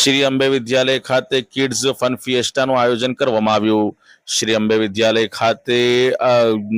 શ્રી અંબે વિદ્યાલય ખાતે kids fun ફિએસ્ટાનું આયોજન કરવામાં આવ્યું. શ્રી અંબે વિદ્યાલય ખાતે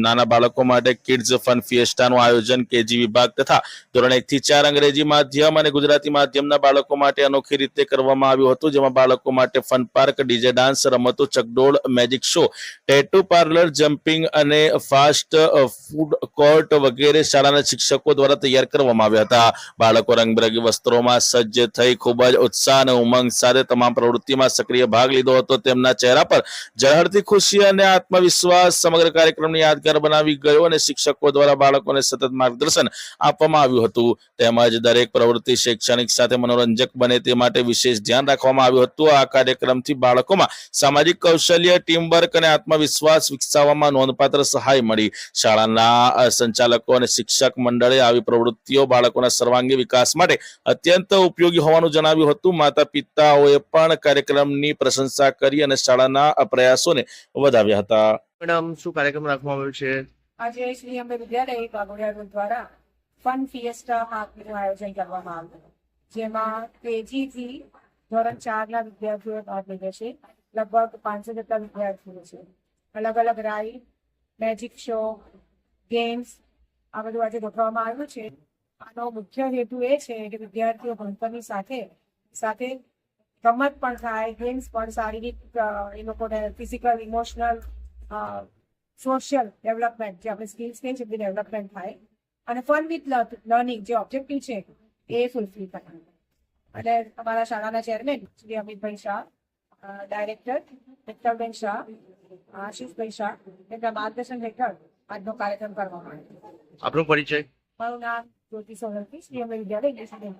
નાના બાળકો માટે કિડ્સ ફન ફિએસ્ટાનું આયોજન કેજી વિભાગ તથા ધોરણ એક થી ચાર અંગ્રેજી માધ્યમ અને ગુજરાતી માધ્યમના બાળકો માટે અનોખી રીતે કરવામાં આવ્યું હતું, જેમાં બાળકો માટે ફન પાર્ક, ડીજે ડાન્સ, રમતો, ચકડોળ, magic show, tattoo parlour, jumping અને ફાસ્ટ ફૂડ કોર્ટ વગેરે શાળાના શિક્ષકો દ્વારા તૈયાર કરવામાં આવ્યા હતા. બાળકો રંગબેરંગી વસ્ત્રોમાં સજ્જ થઈ ખૂબ જ ઉત્સાહ અને ઉમંગ સાથે તમામ પ્રવૃત્તિમાં સક્રિય ભાગ લીધો હતો. તેમના ચહેરા પર ઝળહળતી ખુશી અને આત્મવિશ્વાસ સમગ્ર કાર્યક્રમને યાદગાર બનાવી ગયો અને શિક્ષકો દ્વારા બાળકોને સતત માર્ગદર્શન આપવામાં આવ્યું હતું. તેમજ દરેક પ્રવૃત્તિ શૈક્ષણિક સાથે મનોરંજક બને તે માટે વિશેષ ધ્યાન રાખવામાં આવ્યું હતું. આ કાર્યક્રમથી બાળકોમાં સામાજિક કૌશલ્ય ટીમ વર્ક અને આત્મવિશ્વાસ વિકસાવવામાં નોંધપાત્ર સહાય મળી. શાળાના સંચાલકો અને શિક્ષક મંડળે આવી પ્રવૃત્તિઓ બાળકોના સર્વાંગી વિકાસ માટે અત્યંત ઉપયોગી હોવાનું જણાવ્યું હતું. માતા પિતાઓએ પણ કાર્યક્રમની પ્રશંસા કરી અને શાળાના પ્રયાસોને વધાવ્યા હતા. મેડમ શું કાર્યક્રમ રાખવામાં આવ્યો છે? આજે શ્રી અંબે વિદ્યાલય કાગોડિયા દ્વારા ફન ફિએસ્ટા માર્કેટનું આયોજન કરવામાં આવ્યું જેમાં કેજી થી ધોરણ ચારના વિદ્યાર્થીઓ ભાગ લીધો છે લગભગ પાંચસો જેટલા વિદ્યાર્થીઓ છે. અલગ અલગ રાઈડ મેજિક શો ગેમ્સ આ બધું આજે ગોઠવવામાં આવ્યું છે. આનો મુખ્ય હેતુ એ છે કે વિદ્યાર્થીઓ ભણતરની સાથે સાથે રમત પણ થાય ગેમ્સ પણ શારીરિક એ લોકોને ફિઝિકલ ઇમોશનલ સોશિયલ ડેવલપમેન્ટ જે આપણે સ્કિલ્સ કહીએ છીએ ડેવલપમેન્ટ થાય. અને ફન વિથ લર્નિંગ જે ઓબ્જેક્ટિવ છે એ ફૂલફિલ થાય. અને અમારા શાળાના ચેરમેન શ્રી અમિતભાઈ શાહ ડાયરેક્ટર વિઠ્ઠલબેન શાહ આશીષભાઈ શાહ એમના માર્ગદર્શન હેઠળ આજનો કાર્યક્રમ કરવામાં આવ્યો. આપનો પરિચય? મારું નામ જ્યોતિ સોલંકી શ્રી અમે વિદ્યાલય ઇંગ્લિશ મીડિયમ